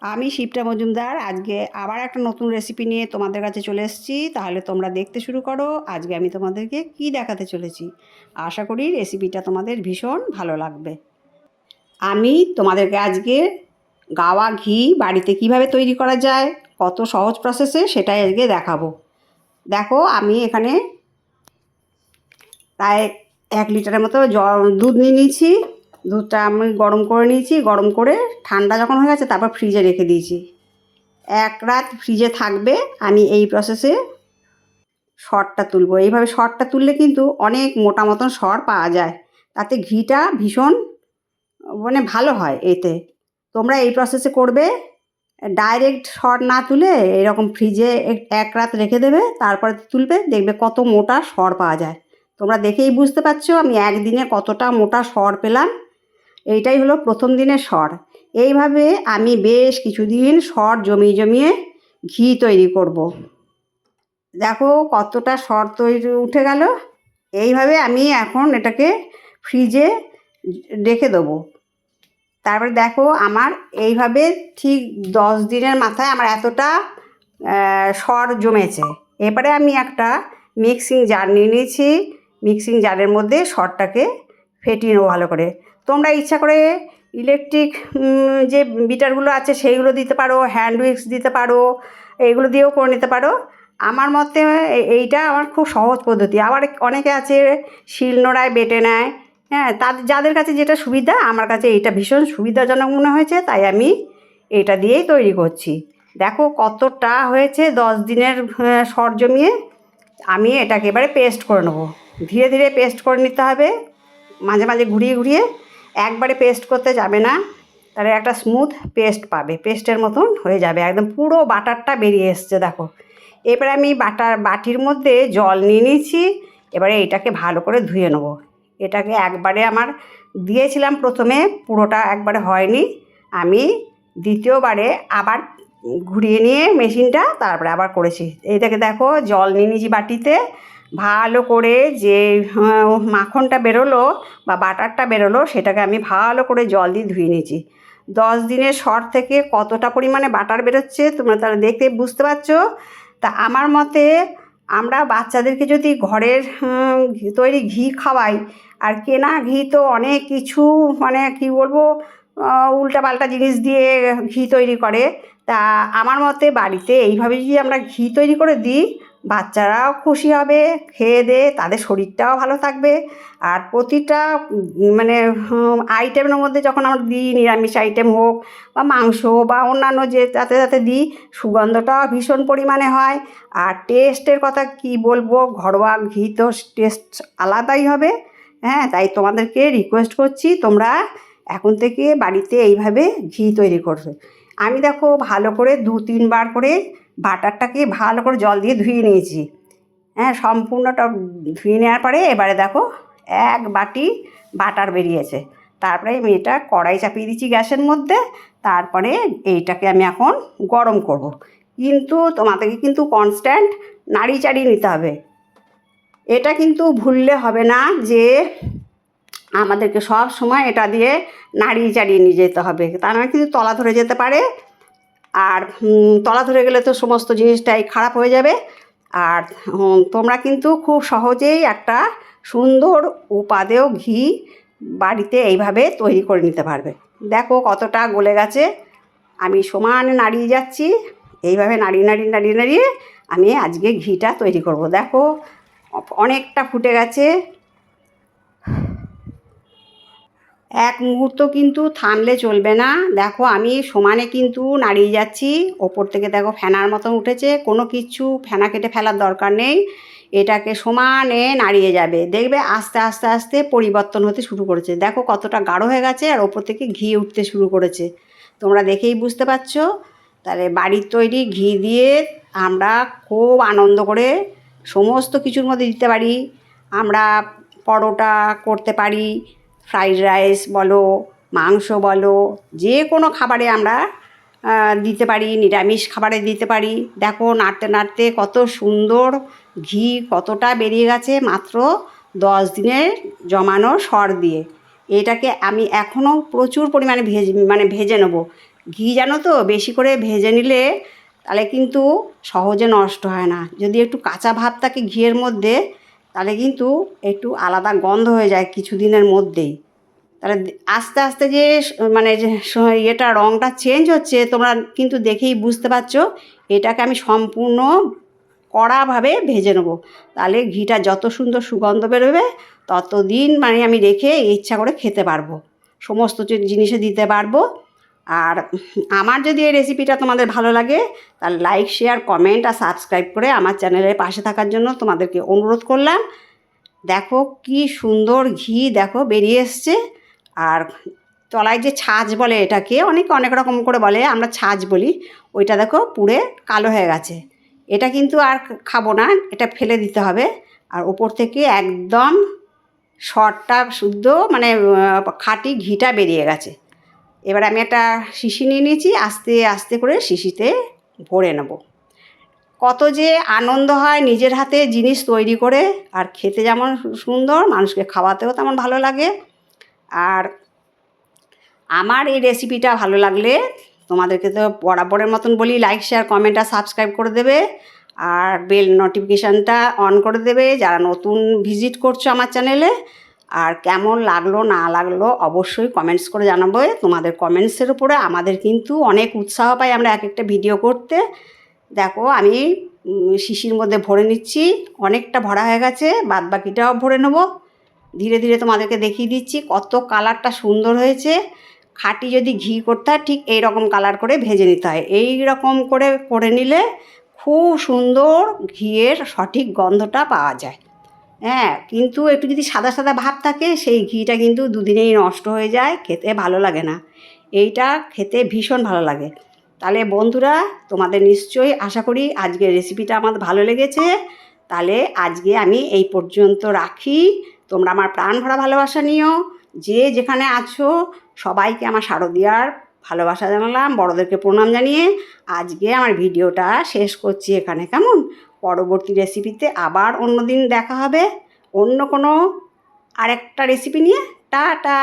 আমি শিপ্রা মজুমদার। আজকে আবার একটা নতুন রেসিপি নিয়ে তোমাদের কাছে চলে এসেছি। তাহলে তোমরা দেখতে শুরু করো। আজকে আমি তোমাদেরকে কি দেখাতে চলেছি? আশা করি রেসিপিটা তোমাদের ভীষণ ভালো লাগবে। আমি তোমাদেরকে আজকে গাওয়া ঘি বাড়িতে কীভাবে তৈরি করা যায়, কত সহজ প্রসেসে সেটাই আজকে দেখাবো। দেখো, আমি এখানে প্রায় এক লিটারের মতো জল, দুধ নিয়ে নিয়েছি। দুধটা আমি গরম করে নিয়েছি, গরম করে ঠান্ডা যখন হয়ে গেছে তারপর ফ্রিজে রেখে দিয়েছি। এক রাত ফ্রিজে থাকবে, আমি এই প্রসেসে শরটা তুলবো। এইভাবে শরটা তুললে কিন্তু অনেক মোটা মতন সর পাওয়া যায়। তাতে ঘিটা ভীষণ মানে ভালো হয় এতে। তোমরা এই প্রসেসে করবে ডাইরেক্ট শর না তুলে এরকম ফ্রিজে এক- এক রাত রেখে দেবে, তারপরে তুলবে, দেখবে কত মোটা সর পাওয়া যায়। তোমরা দেখেই বুঝতে পারছ আমি একদিনে কতটা মোটা সর পেলাম। এইটাই হলো প্রথম দিনের স্বর এইভাবে আমি বেশ কিছুদিন স্বর জমিয়ে জমিয়ে ঘি তৈরি করব। দেখো কতটা স্বর তৈরি উঠে গেল। এইভাবে আমি এখন এটাকে ফ্রিজে রেখে দেবো। তারপরে দেখো আমার এইভাবে ঠিক দশ দিনের মাথায় আমার এতটা স্বর জমেছে। এবারে আমি একটা মিক্সিং জার নিয়ে নিয়েছি। মিক্সিং জারের মধ্যে স্বরটাকে ফেটিয়ে নেব ভালো করে। তোমরা ইচ্ছা করে ইলেকট্রিক যে বিটারগুলো আছে সেইগুলো দিতে পারো হ্যান্ড উইক্স দিতে পারো এইগুলো দিয়েও করে নিতে পারো। আমার মতে এইটা আমার খুব সহজ পদ্ধতি। আবার অনেকে আছে শিলনোড়ায় বেটে নেয় হ্যাঁ তাদের যাদের কাছে যেটা সুবিধা আমার কাছে এইটা ভীষণ সুবিধাজনক মনে হয়েছে তাই আমি এটা দিয়েই তৈরি করছি। দেখো কতটা হয়েছে দশ দিনের আহ, সর জমিয়ে। আমি এটাকে এবারে পেস্ট করে নেব। ধীরে ধীরে পেস্ট করে নিতে হবে মাঝে মাঝে ঘুরিয়ে ঘুরিয়ে। একবারে পেস্ট করতে যাবে না, তাহলে একটা স্মুথ পেস্ট পাবে পেস্টের মতন হয়ে যাবে। একদম পুরো বাটারটা বেরিয়ে এসছে, দেখো। এবারে আমি বাটার, বাটির মধ্যে জল নিয়ে নিয়েছি, এবারে এটাকে ভালো করে ধুয়ে নেব। এটাকে একবারে আমার দিয়েছিলাম প্রথমে, পুরোটা একবারে হয়নি। আমি দ্বিতীয়বারে আবার ঘুরিয়ে নিয়ে মেশিনটা তারপরে আবার করেছি। এইটাকে দেখো, জল নিয়ে নিয়েছি বাটিতে ভালো করে যে মাখনটা বেরোলো বা বাটারটা বেরোলো, সেটাকে আমি ভালো করে জল দিয়ে ধুয়ে নিয়েছি। দশ দিনের শর থেকে কতটা পরিমাণে বাটার বেরোচ্ছে তোমরা তাহলে দেখতে বুঝতে পারছ। তা আমার মতে আমরা বাচ্চাদেরকে যদি ঘরের তৈরি ঘি খাওয়াই, আর কেনা ঘি তো অনেক কিছু মানে কি বলব উল্টা পাল্টা জিনিস দিয়ে ঘি তৈরি করে। তা আমার মতে বাড়িতে এইভাবে যদি আমরা ঘি তৈরি করে দিই বাচ্চারাও খুশি হবে, খেয়ে দে, তাদের শরীরটাও ভালো থাকবে। আর প্রতিটা মানে আইটেমের মধ্যে যখন আমরা দিই, নিরামিষ আইটেম হোক বা মাংস বা অন্যান্য যে যাতে যাতে দিই, সুগন্ধটাও ভীষণ পরিমাণে হয়। আর টেস্টের কথা কি বলব, ঘরোয়া ঘি তো টেস্ট আলাদাই হবে। হ্যাঁ তাই তোমাদেরকে রিকোয়েস্ট করছি, তোমরা এখন থেকে বাড়িতে এইভাবে ঘি তৈরি করবে। আমি দেখো ভালো করে দু তিনবার করে বাটারটাকে ভালো করে জল দিয়ে ধুয়ে নিয়েছি। হ্যাঁ সম্পূর্ণটা ধুয়ে নেওয়ার পরে এবারে দেখো এক বাটি বাটার বেরিয়েছে। তারপরে আমি এটা কড়াই চাপিয়ে দিচ্ছি গ্যাসের মধ্যে, তারপরে এইটাকে আমি এখন গরম করব। কিন্তু তোমাদেরকে কিন্তু কনস্ট্যান্ট নাড়ি চাড়িয়ে নিতে হবে। এটা কিন্তু ভুললে হবে না যে আমাদেরকে সব সময় এটা দিয়ে নাড়িয়ে চাড়িয়ে নিয়ে যেতে হবে। তা না কিন্তু তলা ধরে যেতে পারে আর তলা ধরে গেলে তো সমস্ত জিনিসটাই খারাপ হয়ে যাবে। আর তোমরা কিন্তু খুব সহজেই একটা সুন্দর উপাদেয় ঘি বাড়িতে এইভাবে তৈরি করে নিতে পারবে। দেখো কতটা গলে গেছে। আমি সমানে নাড়িয়ে যাচ্ছি। এইভাবে নাড়িয়ে নাড়িয়ে নাড়িয়ে নাড়িয়ে আমি আজকে ঘিটা তৈরি করব। দেখো, অনেকটা ফুটে গেছে। এক মুহূর্ত কিন্তু থামলে চলবে না। দেখো, আমি সমানে কিন্তু নাড়িয়ে যাচ্ছি। ওপর থেকে দেখো ফেনার মতন উঠেছে। কোনো কিছু ফেনা কেটে ফেলার দরকার নেই। এটাকে সমানে নাড়িয়ে যাবে। দেখবে আস্তে আস্তে আস্তে পরিবর্তন হতে শুরু করেছে। দেখো কতটা গাঢ় হয়ে গেছে আর ওপর থেকে ঘি উঠতে শুরু করেছে। তোমরা দেখেই বুঝতে পারছ। তাহলে বাড়ির তৈরি ঘি দিয়ে আমরা খুব আনন্দ করে সমস্ত কিছুর মধ্যে দিতে পারি। আমরা পরোটা করতে পারি। ফ্রাইড রাইস বলো, মাংস বলো, যে কোনো খাবারে আমরা দিতে পারি, নিরামিষ খাবারে দিতে পারি। দেখো নাড়তে নাড়তে কত সুন্দর ঘি কতটা বেরিয়ে গেছে মাত্র দশ দিনের জমানো সর দিয়ে। এটাকে আমি এখনও প্রচুর পরিমাণে ভেজে মানে ভেজে নেব। ঘি জানো তো, বেশি করে ভেজে নিলে তাহলে কিন্তু সহজে নষ্ট হয় না। যদি একটু কাঁচা ভাব থাকে ঘিয়ের মধ্যে তাহলে কিন্তু একটু আলাদা গন্ধ হয়ে যায় কিছুদিনের মধ্যেই। তাহলে আস্তে আস্তে যে মানে যে ইয়েটা রঙটা চেঞ্জ হচ্ছে, তোমরা কিন্তু দেখেই বুঝতে পারছ, এটাকে আমি সম্পূর্ণ কড়াভাবে ভেজে নেব। তাহলে ঘিটা যত সুন্দর সুগন্ধ বেরোবে, ততদিন মানে আমি রেখে ইচ্ছা করে খেতে পারব। সমস্ত জিনিসে দিতে পারব আর আমার যদি এই রেসিপিটা তোমাদের ভালো লাগে, তাহলে লাইক শেয়ার কমেন্ট আর সাবস্ক্রাইব করে আমার চ্যানেলের পাশে থাকার জন্য তোমাদেরকে অনুরোধ করলাম। দেখো কি সুন্দর ঘি দেখো বেরিয়ে এসছে। আর তলায় যে ছাঁচ বলে এটাকে, অনেকে অনেক রকম করে বলে, আমরা ছাঁচ বলি, ওইটা দেখো পুড়ে কালো হয়ে গেছে। এটা কিন্তু আর খাব না, এটা ফেলে দিতে হবে। আর ওপর থেকে একদম শর্টটা, শুদ্ধ মানে খাঁটি ঘিটা বেরিয়ে গেছে। এবার আমি একটা শিশি নিয়ে নিয়েছি, আস্তে আস্তে করে শিশিতে ভরে নেব। কত যে আনন্দ হয় নিজের হাতে জিনিস তৈরি করে, আর খেতে যেমন সুন্দর, মানুষকে খাওয়াতেও তেমন ভালো লাগে। আর আমার এই রেসিপিটা ভালো লাগলে তোমাদেরকে তো বরাবরের মতন বলি লাইক শেয়ার কমেন্ট আর সাবস্ক্রাইব করে দেবে। আর বেল নোটিফিকেশানটা অন করে দেবে। যারা নতুন ভিজিট করছ আমার চ্যানেলে আর কেমন লাগল, না লাগল অবশ্যই কমেন্টস করে জানাব। তোমাদের কমেন্টসের উপরে আমাদের কিন্তু অনেক উৎসাহ পাই আমরা এক একটা ভিডিও করতে। দেখো, আমি শিশির মধ্যে ভরে নিচ্ছি, অনেকটা ভরা হয়ে গেছে বাদ বাকিটাও ভরে নেব। ধীরে ধীরে তোমাদেরকে দেখিয়ে দিচ্ছি কত কালারটা সুন্দর হয়েছে। খাঁটি যদি ঘি করতে হয়, ঠিক এই রকম কালার করে ভেজে নিতে হয়। এই রকম করে করে নিলে খুব সুন্দর ঘিয়ের সঠিক গন্ধটা পাওয়া যায়। হ্যাঁ কিন্তু একটু যদি সাদা সাদা ভাব থাকে, সেই ঘিটা কিন্তু দুদিনেই নষ্ট হয়ে যায়, খেতে ভালো লাগে না। এইটা খেতে ভীষণ ভালো লাগে। তাহলে বন্ধুরা, তোমাদের নিশ্চয়ই আশা করি আজকের রেসিপিটা আমার ভালো লেগেছে। তাহলে আজকে আমি এই পর্যন্ত রাখি। তোমরা আমার প্রাণ ভরা ভালোবাসা নিও। যে যেখানে আছো, সবাইকে আমার শারদিয়ার ভালোবাসা জানালাম, বড়দেরকে প্রণাম জানিয়ে আজকে আমার ভিডিওটা শেষ করছি এখানে, কেমন? পরবর্তী রেসিপিতে আবার অন্য দিন দেখা হবে, অন্য কোনো আরেকটা রেসিপি নিয়ে। টাটা!